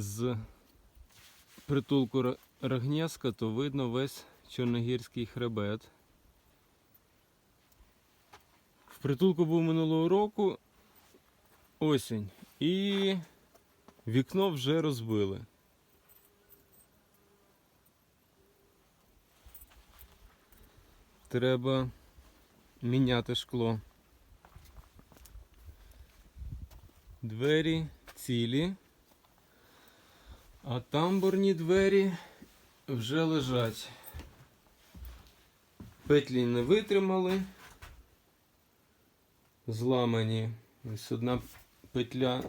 з притулку Рогнєска, то видно весь Чорногірський хребет. В притулку був минулого року осінь. І вікно вже розбили. Треба міняти шкло. Двері цілі, а тамбурні двері вже лежать. Петлі не витримали, зламані. Ось одна петля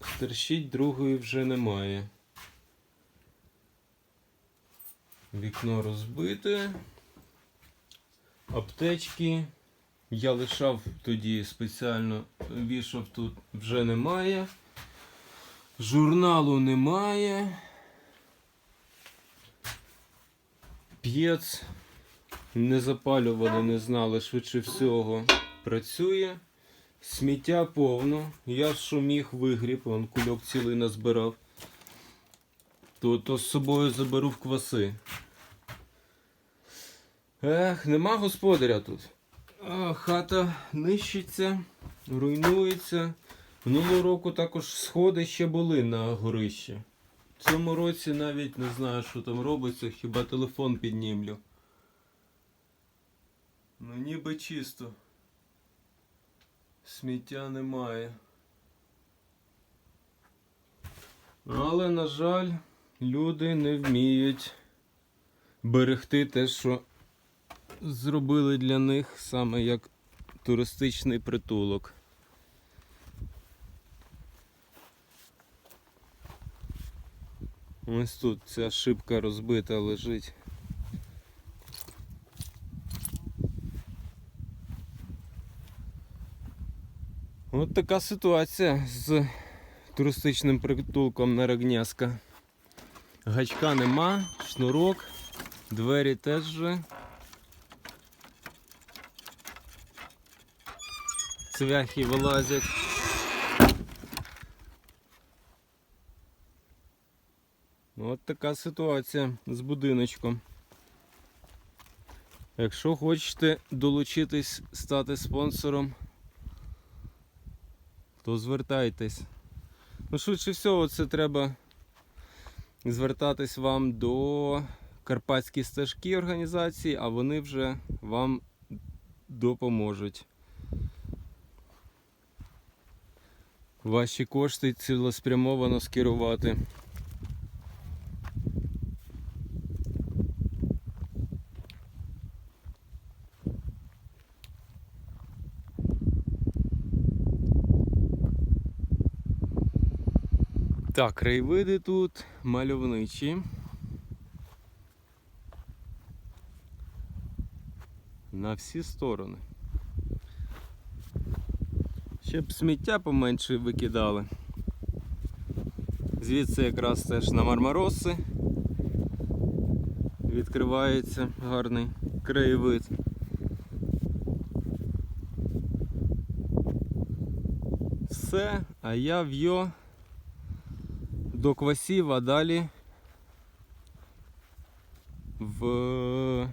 стерчить, другої вже немає. Вікно розбите. Аптечки. Я лишав тоді спеціально, вішав тут вже немає. Журналу немає. П'єц не запалювали, не знали, швидше всього працює. Сміття повно. Я що міг вигріб, вон кульок цілий назбирав. То, то з собою заберу в кваси. Ех, нема господаря тут. А, хата нищиться, руйнується. Минулого року також сходи ще були на горище. В цьому році навіть не знаю, що там робиться, хіба телефон піднімлю. Ну ніби чисто. Сміття немає. Але, на жаль, люди не вміють берегти те, що зробили для них саме як туристичний притулок. Ось тут ця шибка розбита лежить. От така ситуація з туристичним притулком на Рогнязка. Гачка нема, шнурок, двері теж вже. Цвяхи вилазять. От така ситуація з будиночком. Якщо хочете долучитись, стати спонсором, то звертайтесь. Ну, швидше всього, це треба звертатись вам до Карпатські стежки організації, а вони вже вам допоможуть. Ваші кошти цілеспрямовано скерувати. Так, краєвиди тут мальовничі. На всі сторони. Ще б сміття поменше викидали. Звідси якраз теж на Мармароси відкривається гарний краєвид. Все, а я в'йо до квасів, а далі в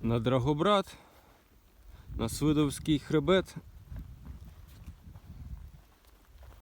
на Драгобрат, на Свидовський хребет